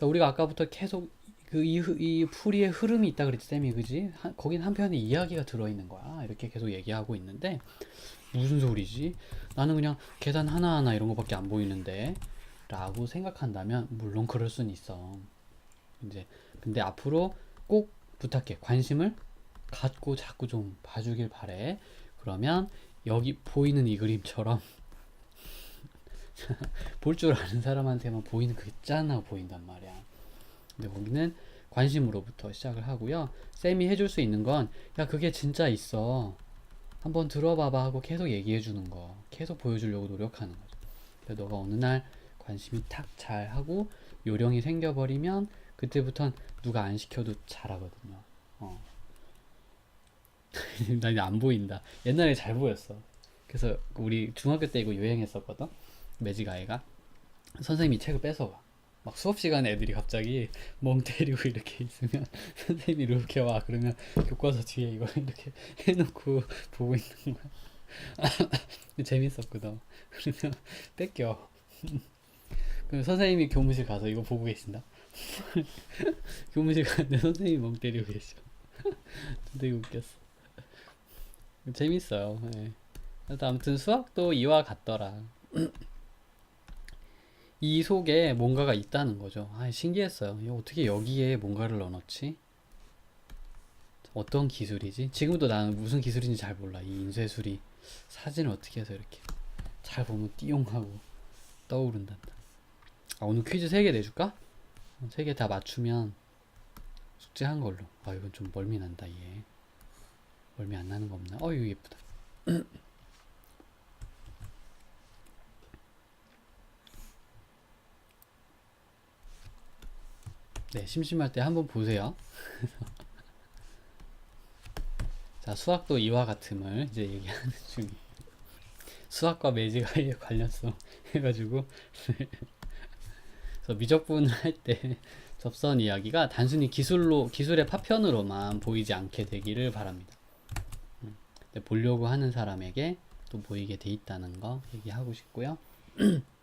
자, 우리가 아까부터 계속 그이 이 풀이의 흐름이 있다 그랬지 쌤이 그지? 한, 거긴 한편에 이야기가 들어있는 거야. 이렇게 계속 얘기하고 있는데 무슨 소리지? 나는 그냥 계단 하나하나 이런 거밖에 안 보이는데 라고 생각한다면 물론 그럴 수는 있어. 이제 근데 앞으로 꼭 부탁해. 관심을 갖고 자꾸 좀 봐주길 바래. 그러면 여기 보이는 이 그림처럼 볼 줄 아는 사람한테만 보이는 그게 짠하고 보인단 말이야. 근데 거기는 관심으로부터 시작을 하고요. 쌤이 해줄 수 있는 건, 야, 그게 진짜 있어. 한번 들어봐봐 하고 계속 얘기해 주는 거. 계속 보여주려고 노력하는 거죠. 근데 너가 어느 날 관심이 탁 잘하고 요령이 생겨버리면, 그때부턴 누가 안 시켜도 잘하거든요. 어. 나 이제 안 보인다. 옛날에 잘 보였어. 그래서 우리 중학교 때 이거 유행했었거든. 매직 아이가 선생님이 책을 뺏어가. 막 수업 시간에 애들이 갑자기 멍 때리고 이렇게 있으면 선생님이 이렇게 와 그러면 교과서 뒤에 이거 이렇게 해놓고 보고 있는 거야. 재밌었거든. 그러면 뺏겨. 그럼 선생님이 교무실 가서 이거 보고 계신다. 교무실 가는데 선생님이 멍 때리고 계셔. 되게 웃겼어. 재밌어요. 예. 그래서 아무튼 수학도 이와 같더라. 이 속에 뭔가가 있다는 거죠. 아, 신기했어요. 어떻게 여기에 뭔가를 넣어놓지? 어떤 기술이지? 지금도 나는 무슨 기술인지 잘 몰라. 이 인쇄술이 사진을 어떻게 해서 이렇게 잘 보면 띠용하고 떠오른단다. 아, 오늘 퀴즈 3개 내줄까? 3개 다 맞추면 숙제한 걸로. 아, 이건 좀 멀미 난다, 얘. 멀미 안 나는 거 없나? 어, 이거 예쁘다. 네, 심심할 때 한번 보세요. 자, 수학도 이와 같음을 이제 얘기하는 중이. 수학과 매직아이의 관련성 해가지고. 그래서 미적분을 할 때 접선 이야기가 단순히 기술로, 기술의 파편으로만 보이지 않게 되기를 바랍니다. 음, 보려고 하는 사람에게 또 보이게 돼 있다는 거 얘기하고 싶고요.